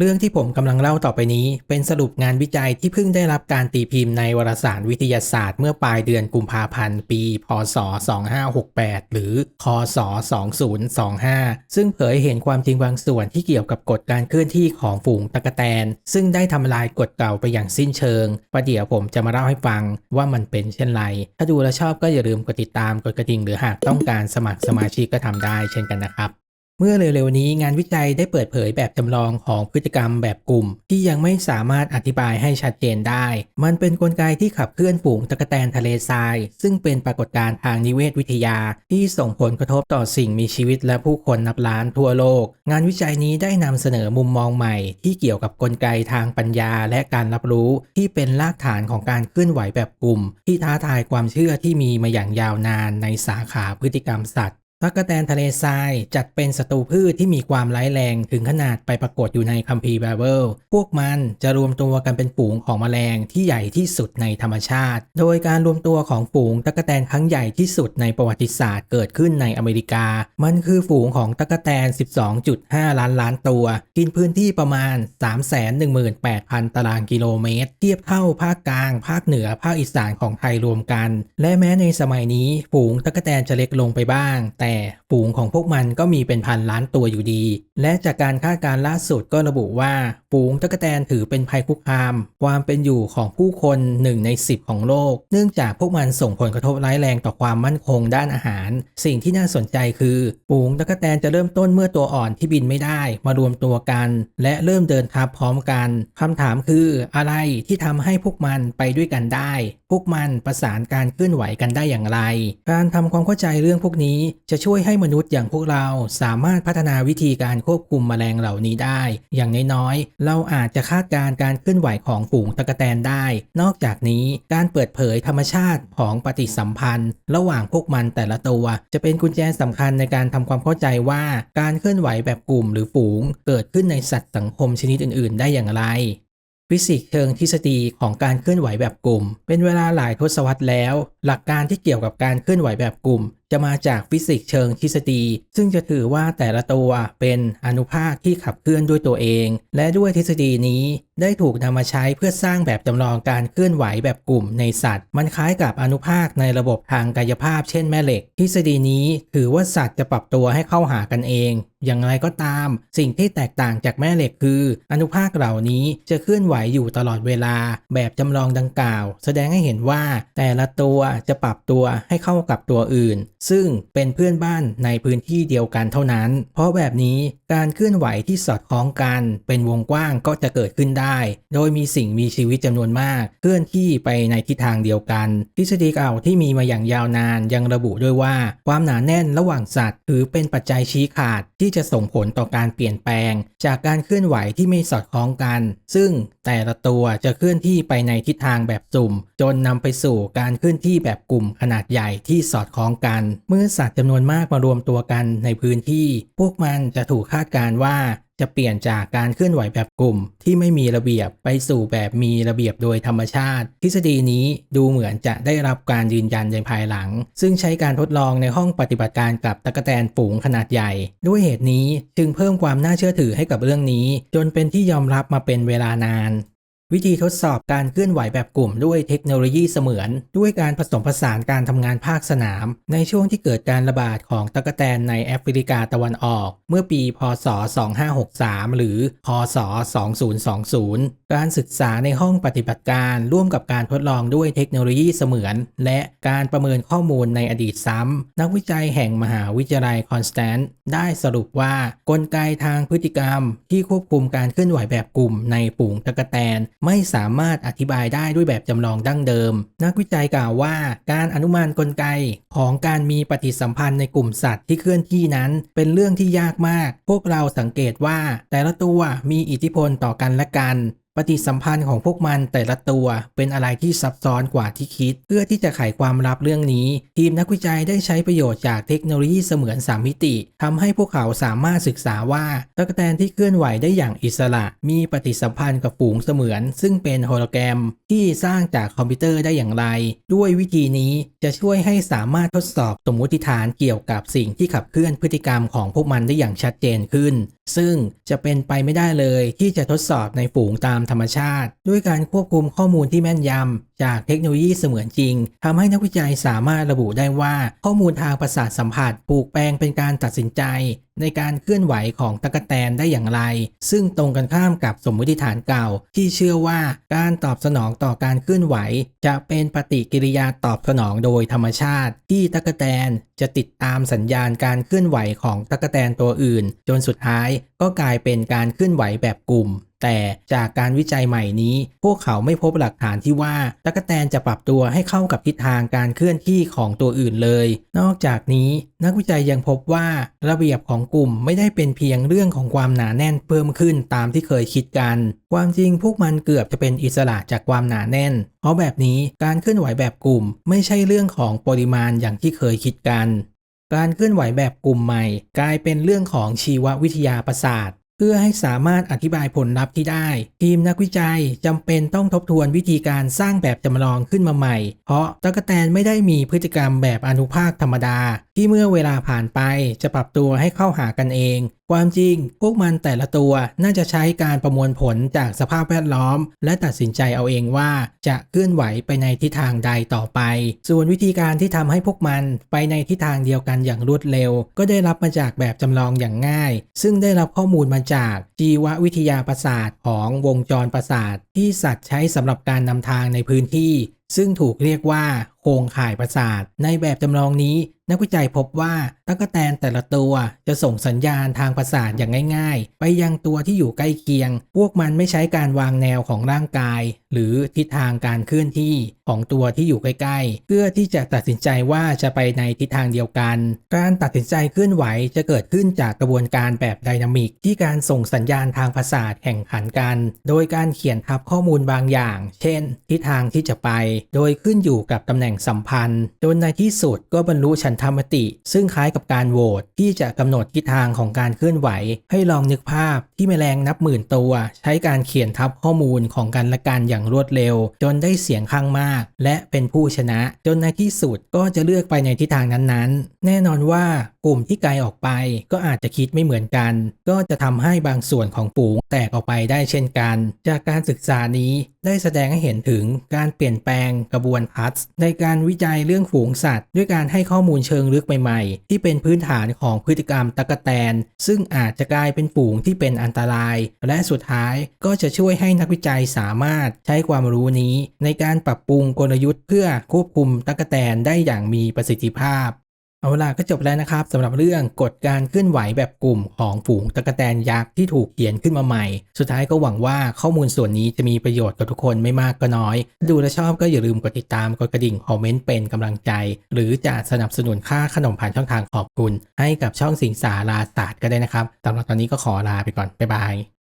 เรื่องที่ผมกำลังเล่าต่อไปนี้ เป็นสรุปงานวิจัยที่เพิ่งได้รับการตีพิมพ์ในวารสารวิทยาศาสตร์เมื่อปลายเดือนกุมภาพันธ์ ปี พศ 2568 หรือ คศ 2025 ซึ่งเผยเห็นความจริงบางส่วนที่เกี่ยวกับกฎการเคลื่อนที่ของฝูงตะกแตน ซึ่งได้ทำลายกฎเก่าไปอย่างสิ้นเชิง ประเดี๋ยวผมจะมาเล่าให้ฟังว่ามันเป็นเช่นไร ถ้าดูแลชอบก็อย่าลืมกดติดตามกดกระดิ่งหรือหากต้องการสมัครสมาชิกก็ทำได้เช่นกันนะครับ เมื่อเร็วๆนี้งานวิจัยได้เปิดเผยแบบจำลองของพฤติกรรมแบบกลุ่ม ที่ยังไม่สามารถอธิบายให้ชัดเจนได้ มันเป็นนกลไกที่ขับเคลื่อนฝูงตะกแตนทะเลทราย ซึ่งเป็นปรากฏการณ์ทางนิเวศวิทยา ที่ส่งผลกระทบต่อสิ่งมีชีวิตและผู้คนนับล้านทั่วโลก งานวิจัยนี้ได้นำเสนอมุมมองใหม่ ที่เกี่ยวกับกลไกทางปัญญาและการรับรู้ ที่เป็นรากฐานของการเคลื่อนไหวแบบกลุ่ม ที่ท้าทายความเชื่อที่มีมาอย่างยาวนานในสาขาพฤติกรรมสัตว์ ตั๊กแตนทะเลทรายจัดเป็นศัตรูพืชที่มีความร้ายแรงถึงขนาดไปปรากฏอยู่ในคัมภีร์ไบเบิล พวกมันจะรวมตัวกันเป็นฝูงของแมลงที่ใหญ่ที่สุดในธรรมชาติ โดยการรวมตัวของฝูงตั๊กแตนครั้งใหญ่ที่สุดในประวัติศาสตร์เกิดขึ้นในอเมริกา มันคือฝูงของตั๊กแตน 12.5 ล้านล้านตัว กินพื้นที่ประมาณ 318,000 ตารางกิโลเมตร เทียบเท่าภาคกลาง ภาคเหนือ ภาคอีสานของไทยรวมกัน และแม้ในสมัยนี้ฝูงตั๊กแตนจะเล็กลงไปบ้าง แต่ฝูงของพวกมันก็มีเป็นพันล้านตัวอยู่ดี และจากการคาดการณ์ล่าสุดก็ระบุว่าฝูงตั๊กแตนถือเป็นภัยคุกคาม ความเป็นอยู่ของผู้คนหนึ่งใน 10 ของโลก เนื่องจากพวกมันส่งผลกระทบร้ายแรงต่อความมั่นคงด้านอาหาร สิ่งที่น่าสนใจคือฝูงตั๊กแตนจะเริ่มต้นเมื่อตัวอ่อนที่บินไม่ได้ มารวมตัวกัน และเริ่มเดินทับพร้อมกันคำถามคืออะไรที่ทำให้พวกมันไปด้วยกันได้พวกมันประสานการเคลื่อนไหวกันได้อย่างไร การทำความเข้าใจเรื่องพวกนี้จะช่วยให้มนุษย์อย่างพวกเราสามารถพัฒนาวิธีการควบคุมแมลงเหล่านี้ได้ อย่างน้อยๆ เราอาจจะคาดการณ์การเคลื่อนไหวของฝูงตะกแตนได้ นอกจากนี้การเปิดเผยธรรมชาติของปฏิสัมพันธ์ ระหว่างพวกมันแต่ละตัว จะเป็นกุญแจสำคัญในการทำความเข้าใจว่าการเคลื่อนไหวแบบกลุ่มหรือฝูง เกิดขึ้นในสัตว์สังคมชนิดอื่น ๆ ได้อย่างไร ฟิสิกส์เชิงทฤษฎีของการเคลื่อนไหวแบบกลุ่ม เป็นเวลาหลายทศวรรษแล้ว หลักการที่เกี่ยวกับการเคลื่อนไหวแบบกลุ่ม จะมาจากฟิสิกส์เชิงทฤษฎี ซึ่งจะถือว่าแต่ละตัวเป็นอนุภาคที่ขับเคลื่อนด้วยตัวเอง และด้วยทฤษฎีนี้ได้ถูกนำมาใช้เพื่อสร้างแบบจำลองการเคลื่อนไหวแบบกลุ่มในสัตว์ มันคล้ายกับอนุภาคในระบบทางกายภาพเช่นแม่เหล็ก ทฤษฎีนี้ถือว่าสัตว์จะปรับตัวให้เข้าหากันเองอย่างไรก็ตาม สิ่งที่แตกต่างจากแม่เหล็กคือ อนุภาคเหล่านี้จะเคลื่อนไหวอยู่ตลอดเวลา แบบจำลองดังกล่าว แสดงให้เห็นว่า แต่ละตัวจะปรับตัวให้เข้ากับตัวอื่น ซึ่งเป็นเพื่อนบ้านในพื้นที่เดียวกันเท่านั้น เพราะแบบนี้การเคลื่อนไหวที่สอดคล้องกัน เป็นวงกว้างก็จะเกิดขึ้นได้ โดยมีสิ่งมีชีวิตจำนวนมาก เคลื่อนที่ไปในทิศทางเดียวกัน ทฤษฎีเก่าที่มีมาอย่างยาวนานยังระบุด้วยว่า ความหนาแน่นระหว่างสัตว์ถือเป็นปัจจัยชี้ขาด ที่จะส่งผลต่อการเปลี่ยนแปลง จากการเคลื่อนไหวที่ไม่สอดคล้องกัน ซึ่งแต่ละตัวจะเคลื่อนที่ไปในทิศทางแบบสุ่ม จนนำไปสู่การเคลื่อนที่แบบกลุ่มขนาดใหญ่ที่สอดคล้องกัน เมื่อสัตว์จำนวนมากมารวมตัวกันในพื้นที่ พวกมันจะถูกคาดการณ์ว่า จะเปลี่ยนจากการเคลื่อนไหวแบบกลุ่ม ที่ไม่มีระเบียบไปสู่แบบมีระเบียบโดยธรรมชาติ ทฤษฎีนี้ดูเหมือนจะได้รับการยืนยันในภายหลัง ซึ่งใช้การทดลองในห้องปฏิบัติการกับตะกแตนฝูงขนาดใหญ่ ด้วยเหตุนี้จึงเพิ่มความน่าเชื่อถือให้กับเรื่องนี้ จนเป็นที่ยอมรับมาเป็นเวลานาน วิธีทดสอบการเคลื่อนไหวแบบกลุ่มด้วยเทคโนโลยีเสมือน ด้วยการผสมผสานการทำงานภาคสนาม ในช่วงที่เกิดการระบาดของตะกแตนในแอฟริกาตะวันออก เมื่อปี พศ 2563 หรือ พศ 2020 การศึกษาในห้องปฏิบัติการร่วมกับการทดลองด้วยเทคโนโลยีเสมือน และการประเมินข้อมูลในอดีตซ้ำ นักวิจัยแห่งมหาวิทยาลัยคอนสแตนต์ได้สรุปว่ากลไกทางพฤติกรรม ที่ควบคุมการเคลื่อนไหวแบบกลุ่มในฝูงตะกแตนไม่สามารถอธิบายได้ด้วยแบบจำลองดั้งเดิม นักวิจัยกล่าวว่า การอนุมานกลไกของการมีปฏิสัมพันธ์ในกลุ่มสัตว์ที่เคลื่อนที่นั้น เป็นเรื่องที่ยากมาก พวกเราสังเกตว่า แต่ละตัวมีอิทธิพลต่อกันและกัน ปฏิสัมพันธ์ของพวกมันแต่ละตัวเป็นอะไรที่ซับซ้อนกว่าที่คิด เพื่อที่จะไขความลับเรื่องนี้ ทีมนักวิจัยได้ใช้ประโยชน์จากเทคโนโลยีเสมือน3มิติทำให้พวกเขาสามารถศึกษาว่าตะกแตนที่เคลื่อนไหวได้อย่างอิสระ มีปฏิสัมพันธ์กับฝูงเสมือน ซึ่งเป็นโฮโลแกรม ที่สร้างจากคอมพิวเตอร์ได้อย่างไร ด้วยวิธีนี้จะช่วยให้สามารถทดสอบสมมติฐานเกี่ยวกับสิ่งที่ขับเคลื่อนพฤติกรรมของพวกมันได้อย่างชัดเจนขึ้น ซึ่งจะเป็นไปไม่ได้เลยที่จะทดสอบในฝูงตามธรรมชาติ ด้วยการควบคุมข้อมูลที่แม่นยำ จากเทคโนโลยีเสมือนจริงทำให้นักวิจัยสามารถระบุได้ว่า ข้อมูลทางประสาทสัมผัสถูกแปลงเป็นการตัดสินใจ ในการเคลื่อนไหวของตะกแตนได้อย่างไร ซึ่งตรงกันข้ามกับสมมติฐานเก่า ที่เชื่อว่าการตอบสนองต่อการเคลื่อนไหว จะเป็นปฏิกิริยาตอบสนองโดยธรรมชาติ ที่ตะกแตนจะติดตามสัญญาณการเคลื่อนไหวของตะกแตนตัวอื่น จนสุดท้ายก็กลายเป็นการเคลื่อนไหวแบบกลุ่ม แต่จากการวิจัยใหม่นี้ พวกเขาไม่พบหลักฐานที่ว่าตะกแตนจะปรับตัวให้เข้ากับทิศทางการเคลื่อนที่ของตัวอื่นเลย นอกจากนี้นักวิจัยยังพบว่าระเบียบของกลุ่มไม่ได้เป็นเพียงเรื่องของความหนาแน่นเพิ่มขึ้นตามที่เคยคิดกัน ความจริงพวกมันเกือบจะเป็นอิสระจากความหนาแน่น เพราะแบบนี้การเคลื่อนไหวแบบกลุ่ม ไม่ใช่เรื่องของปริมาณอย่างที่เคยคิดกัน การเคลื่อนไหวแบบกลุ่มใหม่ กลายเป็นเรื่องของชีววิทยาประสาท เพื่อให้สามารถอธิบายผลลัพธ์ที่ได้ ทีมนักวิจัยจำเป็นต้องทบทวนวิธีการสร้างแบบจำลองขึ้นมาใหม่ เพราะตะกแตนไม่ได้มีพฤติกรรมแบบอนุภาคธรรมดา ที่เมื่อเวลาผ่านไปจะปรับตัวให้เข้าหากันเอง ความจริง พวกมันแต่ละตัวน่าจะใช้การประมวลผลจากสภาพแวดล้อม และตัดสินใจเอาเองว่าจะเคลื่อนไหวไปในทิศทางใดต่อไป ส่วนวิธีการที่ทำให้พวกมันไปในทิศทางเดียวกันอย่างรวดเร็ว ก็ได้รับมาจากแบบจำลองอย่างง่าย ซึ่งได้รับข้อมูลมาจากจีววิทยาประสาทของวงจรประสาทที่สัตว์ใช้สำหรับการนำทางในพื้นที่ ซึ่งถูกเรียกว่าโครงข่ายประสาท ในแบบจำลองนี้ นักวิจัยพบว่า ตั๊กแตนแต่ละตัวจะส่งสัญญาณทางประสาทอย่างง่าย ๆ ไปยังตัวที่อยู่ใกล้เคียง พวกมันไม่ใช้การวางแนวของร่างกาย หรือทิศทางการเคลื่อนที่ของตัวที่อยู่ใกล้ๆ เพื่อที่จะตัดสินใจว่าจะไปในทิศทางเดียวกัน การตัดสินใจเคลื่อนไหวจะเกิดขึ้นจากกระบวนการแบบไดนามิก ที่การส่งสัญญาณทางประสาทแข่งขันกัน โดยการเขียนทับข้อมูลบางอย่าง เช่น ทิศทางที่จะไป โดยขึ้นอยู่กับตำแหน่งสัมพันธ์ จนในที่สุดก็บรรลุฉันทามติ ซึ่งคล้ายกับการโหวตที่จะกำหนดทิศทางของการเคลื่อนไหว ให้ลองนึกภาพที่แมลงนับหมื่นตัว ใช้การเขียนทับข้อมูลของกันและกันอย่างรวดเร็ว จนได้เสียงข้างมาก และเป็นผู้ชนะ จนในที่สุดก็จะเลือกไปในทิศทางนั้นๆ แน่นอนว่ากลุ่มที่ไกลออกไป ก็อาจจะคิดไม่เหมือนกัน ก็จะทำให้บางส่วนของฝูงแตกออกไปได้เช่นกัน จากการศึกษานี้ได้แสดงให้เห็นถึงการเปลี่ยนแปลงกระบวนพัฒน์ในการวิจัยเรื่องฝูงสัตว์ ด้วยการให้ข้อมูลเชิงลึกใหม่ๆ ที่เป็นพื้นฐานของพฤติกรรมตะกะแตน ซึ่งอาจจะกลายเป็นฝูงที่เป็นอันตราย และสุดท้ายก็จะช่วยให้นักวิจัยสามารถใช้ความรู้นี้ ในการปรับปรุงกลยุทธ์เพื่อควบคุมตะกะแตนได้อย่างมีประสิทธิภาพ เอาล่ะก็จบแล้วนะครับสำหรับเรื่องกฎการเคลื่อนไหวแบบกลุ่มของฝูงตะกแตนยักษ์ที่ถูกเขียนขึ้นมาใหม่ สุดท้ายก็หวังว่าข้อมูลส่วนนี้จะมีประโยชน์กับทุกคนไม่มากก็น้อย ดูและชอบก็อย่าลืมกดติดตามกดกระดิ่งคอมเมนต์เป็นกำลังใจ หรือจะสนับสนุนค่าขนมผ่านช่องทางขอบคุณ ให้กับช่องสิงสาราศาสตร์ก็ได้นะครับสำหรับตอนนี้ก็ขอลาไปก่อนบ๊ายบาย